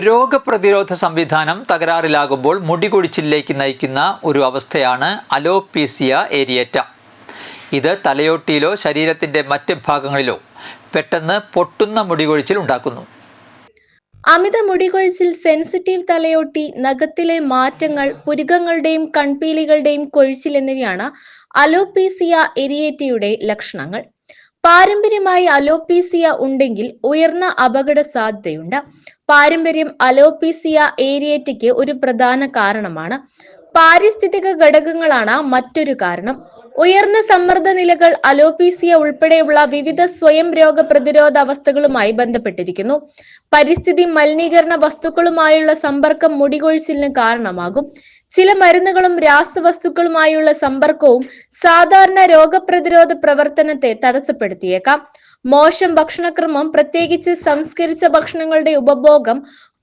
രോഗപ്രതിരോധ സംവിധാനം തകരാറിലാകുമ്പോൾ മുടികൊഴിച്ചിലേക്ക് നയിക്കുന്ന ഒരു അവസ്ഥയാണ് അലോപീസിയ ഏരിയറ്റ. ഇത് തലയോട്ടിയിലോ ശരീരത്തിന്റെ മറ്റ് ഭാഗങ്ങളിലോ പെട്ടെന്ന് പൊട്ടുന്ന മുടികൊഴിച്ചിൽ ഉണ്ടാക്കുന്നു. അമിത മുടികൊഴിച്ചിൽ സെൻസിറ്റീവ് തലയോട്ടി നഖത്തിലെ മാറ്റങ്ങൾ പുരുകങ്ങളുടെയും കൺപീലികളുടെയും കൊഴിച്ചിൽ എന്നിവയാണ് അലോപീസിയ എരിയേറ്റയുടെ ലക്ഷണങ്ങൾ. പാരമ്പര്യമായി അലോപീസിയ ഉണ്ടെങ്കിൽ ഉയർന്ന അപകട സാധ്യതയുണ്ട്. പാരമ്പര്യം അലോപീസിയ ഏരിയേറ്റയ്ക്ക് ഒരു പ്രധാന കാരണമാണ്. പാരിസ്ഥിതിക ഘടകങ്ങളാണ് മറ്റൊരു കാരണം. ഉയർന്ന സമ്മർദ്ദ നിലകൾ അലോപീസിയ ഉൾപ്പെടെയുള്ള വിവിധ സ്വയം രോഗ പ്രതിരോധ അവസ്ഥകളുമായി ബന്ധപ്പെട്ടിരിക്കുന്നു. പരിസ്ഥിതി മലിനീകരണ വസ്തുക്കളുമായുള്ള സമ്പർക്കം മുടികൊഴിച്ചിലിന് കാരണമാകും. ചില മരുന്നുകളും രാസവസ്തുക്കളുമായുള്ള സമ്പർക്കവും സാധാരണ രോഗപ്രതിരോധ പ്രവർത്തനത്തെ തടസ്സപ്പെടുത്തിയേക്കാം. മോശം ഭക്ഷണക്രമം പ്രത്യേകിച്ച് സംസ്കരിച്ച ഭക്ഷണങ്ങളുടെ ഉപഭോഗം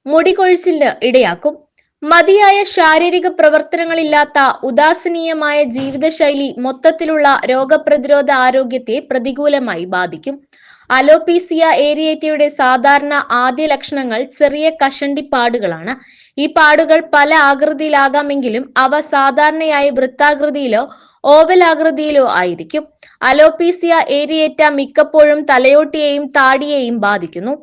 മുടികൊഴിച്ചിലിന് ഇടയാക്കും. മതിയായ ശാരീരിക പ്രവർത്തനങ്ങളില്ലാത്ത ഉദാസനീയമായ ജീവിതശൈലി മൊത്തത്തിലുള്ള രോഗപ്രതിരോധ ആരോഗ്യത്തെ പ്രതികൂലമായി ബാധിക്കും. അലോപീസിയ ഏരിയേറ്റയുടെ സാധാരണ ആദ്യ ലക്ഷണങ്ങൾ ചെറിയ കഷണ്ടി പാടുകളാണ് ഈ പാടുകൾ പല ആകൃതിയിലാകാമെങ്കിലും അവ സാധാരണയായി വൃത്താകൃതിയിലോ ഓവൽ ആകൃതിയിലോ ആയിരിക്കും. അലോപീസിയ ഏരിയേറ്റ മിക്കപ്പോഴും തലയോട്ടിയെയും താടിയെയും ബാധിക്കുന്നു.